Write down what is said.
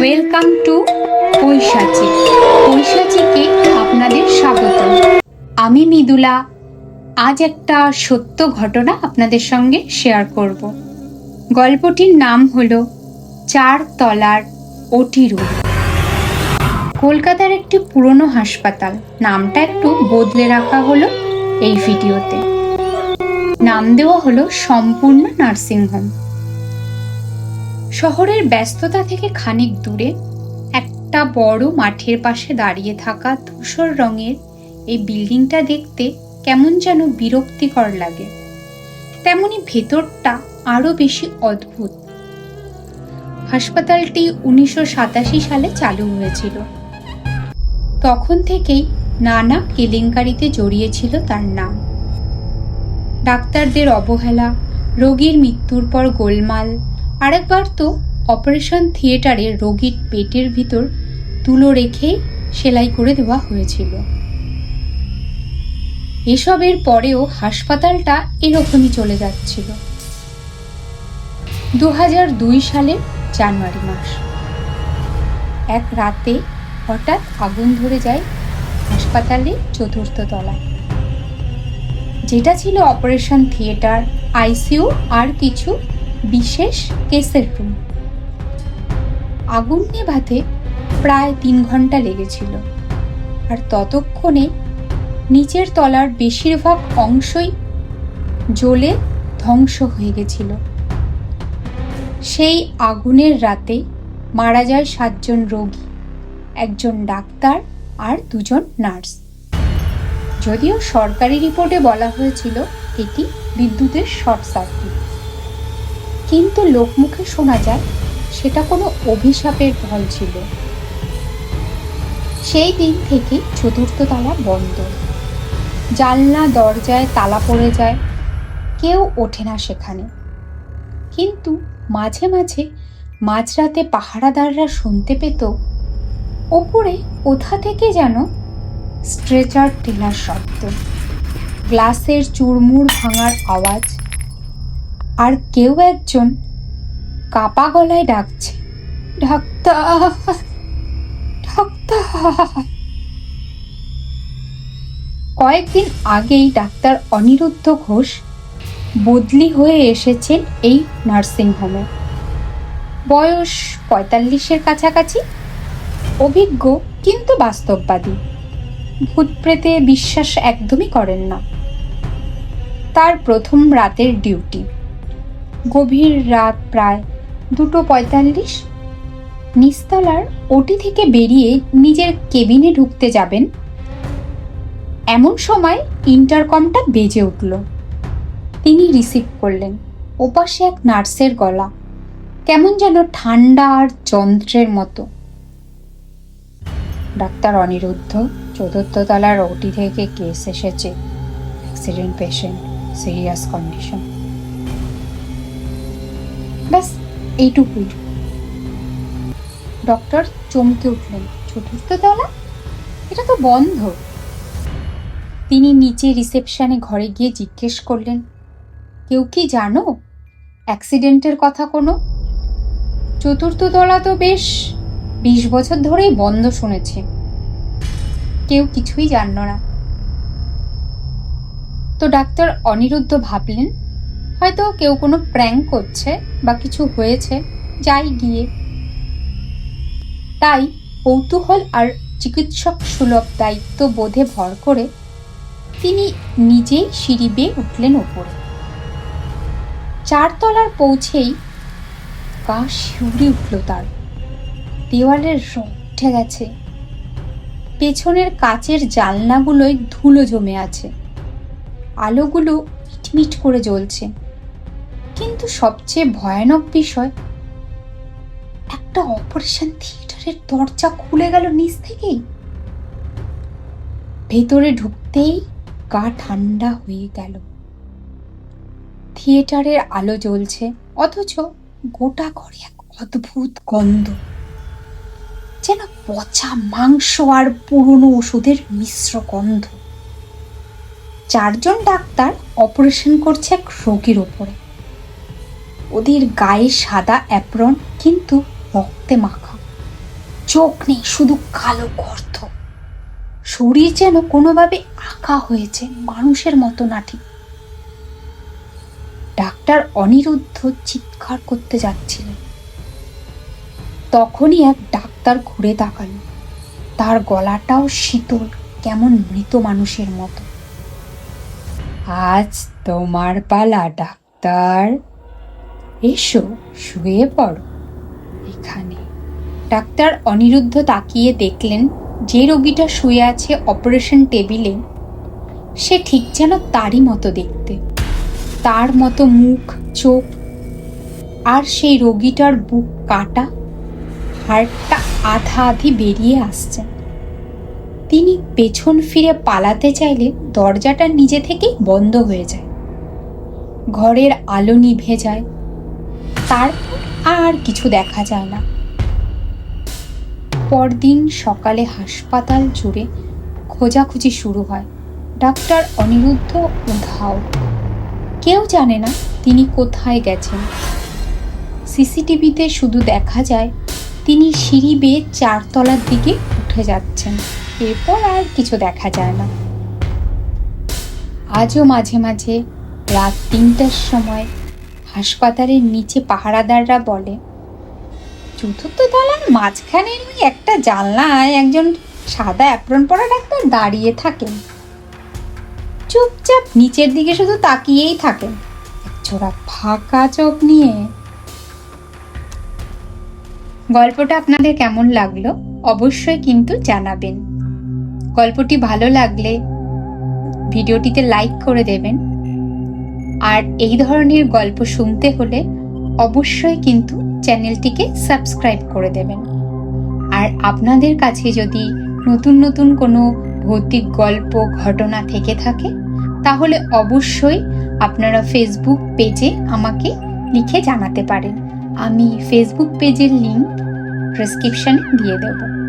Welcome to পৈশাচি পৈশাচিকে আপনাদের স্বাগত আমি মৃদুলা। আজ একটা সত্য ঘটনা আপনাদের সঙ্গে শেয়ার করব। গল্পটির নাম হল চার তলার ওটি রুম। কলকাতার একটি পুরনো হাসপাতাল। নামটা একটু বদলে রাখা হলো এই ভিডিওতে। নাম দেওয়া হলো সম্পূর্ণ নার্সিংহোম। শহরের ব্যস্ততা থেকে খানিক দূরে একটা বড় মাঠের পাশে দাঁড়িয়ে থাকা ধূসর রঙের এই বিল্ডিংটা দেখতে কেমন যেন বিরক্তিকর লাগে। তেমনি ভেতরটা আরও বেশি অদ্ভুত। হাসপাতালটি উনিশশো সাতাশি সালে চালু হয়েছিল। তখন থেকেই নানা কেলেঙ্কারিতে জড়িয়েছিল তার নাম। ডাক্তারদের অবহেলা, রোগীর মৃত্যুর পর গোলমাল আরেকবার তো অপারেশন থিয়েটারে রোগীর পেটের ভিতর তুলো রেখে সেলাই করে দেওয়া হয়েছিল। এসবের পরেও হাসপাতালটা এরকমই চলে যাচ্ছিল। দু হাজার দুই সালের জানুয়ারি মাস। এক রাতে হঠাৎ আগুন ধরে যায় হাসপাতালে চতুর্থ তলায়। যেটা ছিল অপারেশন থিয়েটার, আইসিইউ আর কিছু বিশেষ কেসের রুম আগুন নেভাতে প্রায় তিন ঘণ্টা লেগেছিল। আর ততক্ষণে নিচের তলার বেশিরভাগ অংশই জ্বলে ধ্বংস হয়ে গেছিল। সেই আগুনের রাতে মারা যায় সাতজন রোগী, একজন ডাক্তার আর দুজন নার্স। যদিও সরকারি রিপোর্টে বলা হয়েছিল, এটি বিদ্যুতের শর্ট সার্কিট। কিন্তু লোকমুখে শোনা যায়, সেটা কোনো অভিশাপের ফল ছিল। সেই দিন থেকে চতুর্থ তালা বন্ধ। জানলা দরজায় তালা পড়ে যায়, কেউ ওঠে না সেখানে। কিন্তু মাঝে মাঝে মাঝরাতে পাহারাদাররা শুনতে পেত, ওপরে কোথা থেকে যেন স্ট্রেচার টেনার শব্দ। গ্লাসের চুরমুর ভাঙার আওয়াজ আর কেউ একজন কাপা গলায় ডাকছে কয়েকদিন আগেই ডাক্তার অনিরুদ্ধ ঘোষ বদলি হয়ে এসেছেন এই নার্সিংহোমে বয়স পঁয়তাল্লিশের কাছাকাছি, অভিজ্ঞ কিন্তু বাস্তববাদী। ভূত প্রেতে বিশ্বাস একদমই করেন না। তার প্রথম রাতের ডিউটি। গভীর রাত প্রায় দুটো পঁয়তাল্লিশ। নিস্তলার ওটি থেকে বেরিয়ে নিজের কেবিনে ঢুকতে যাবেন। এমন সময় ইন্টারকমটা বেজে উঠল। তিনি রিসিভ করলেন, ওপাশে এক নার্সের গলা, কেমন যেন ঠান্ডা আর যন্ত্রের মতো। ডাক্তার অনিরুদ্ধ চতুর্থ তলার ওটি থেকে কেস এসেছে। Accident patient, serious condition. ব্যাস, এইটুকুই। ডক্টর চমকে উঠলেন। চতুর্থ তলা? এটা তো বন্ধ। তিনি নিচে রিসেপশনে ঘরে গিয়ে জিজ্ঞেস করলেন, কেউ কি জানো? অ্যাক্সিডেন্টের কথা কোনো? চতুর্থ তলা তো বেশ বিশ বছর ধরেই বন্ধ শুনেছে। কেউ কিছুই জানল না। তো ডাক্তার অনিরুদ্ধ ভাবলেন হয়তো কেউ কোনো প্র্যাঙ্ক করছে বা কিছু হয়েছে, যাই গিয়ে। তাই কৌতূহল আর চিকিৎসক সুলভ দায়িত্ব বোধে ভর করে তিনি নিজেই সিঁড়ি বেয়ে উঠলেন ওপরে। চারতলার পৌঁছেই গা শিউরে উঠল তার। দেওয়ালের রং উঠে গেছে। পেছনের কাচের জানলাগুলোয় ধুলো জমে আছে। আলোগুলো মিটমিট করে জ্বলছে। কিন্তু সবচেয়ে ভয়ানক বিষয়, একটা অপারেশন থিয়েটারের দরজা খুলে গেল নিচ থেকেই। ভেতরে ঢুকতেই গা ঠান্ডা হয়ে গেল। থিয়েটারের আলো জ্বলছে, অথচ গোটা ঘরে এক অদ্ভুত গন্ধ, যেন পচা মাংস আর পুরনো ওষুধের মিশ্র গন্ধ। চারজন ডাক্তার অপারেশন করছে এক রোগীর ওপরে। ওদের গায়ে সাদা অ্যাপ্রন কিন্তু রক্তে মাখা। চোখ নেই, শুধু কালো গর্ত। শরীর যেন কোনোভাবে আঁকা হয়েছে মানুষের মতো না ঠিক ডাক্তার অনিরুদ্ধ চিৎকার করতে যাচ্ছিলেন। তখনই এক ডাক্তার ঘুরে তাকালো। তার গলাটাও শীতল, কেমন মৃত মানুষের মতো। আজ তোমার পালা, ডাক্তার। এসো, শুয়ে পড়ো। এখানে। ডাক্তার অনিরুদ্ধ তাকিয়ে দেখলেন যে রোগীটা শুয়ে আছে অপারেশন টেবিলে। সে ঠিক যেন তারই মতো দেখতে। তার মতো মুখ, চোখ আর সেই রোগীটার বুক কাটা, হাড়টা আধা আধি বেরিয়ে আসছে। তিনি পেছন ফিরে পালাতে চাইলে দরজাটা নিজে থেকেই বন্ধ হয়ে যায়। ঘরের আলো নিভে যায়। তারপর আর কিছু দেখা যায় না। পরদিন সকালে হাসপাতাল জুড়ে খোঁজাখুঁজি শুরু হয়। ডাক্তার অনিরুদ্ধ উধাও। কেউ জানে না তিনি কোথায় গেছেন। সিসিটিভিতে শুধু দেখা যায়, তিনি সিঁড়ি বেয়ে চারতলার দিকে উঠে যাচ্ছেন। এরপর আর কিছু দেখা যায় না। আজও মাঝে মাঝে রাত তিনটার সময় হাসপাতালের নিচে পাহারাদাররা বলে, চতুর্থ তলার মাঝখানে ওই একটা জানলায় একজন সাদা অ্যাপ্রন পরা ডাক্তার দাঁড়িয়ে থাকেন। চুপচাপ নিচের দিকে শুধু তাকিয়েই থাকেন একজোড়া ফাঁকা চোখ নিয়ে। গল্পটা আপনাদের কেমন লাগল অবশ্যই কিন্তু জানাবেন। গল্পটি ভালো লাগলে ভিডিওটিতে লাইক করে দেবেন। আর এই ধরনের গল্প শুনতে হলে অবশ্যই কিন্তু চ্যানেলটিকে সাবস্ক্রাইব করে দেবেন। আর আপনাদের কাছে যদি নতুন নতুন কোনো ভৌতিক গল্প, ঘটনা থেকে থাকে, তাহলে অবশ্যই আপনারা ফেসবুক পেজে আমাকে লিখে জানাতে পারেন। আমি ফেসবুক পেজের লিঙ্ক প্রেসক্রিপশানে দিয়ে দেবো।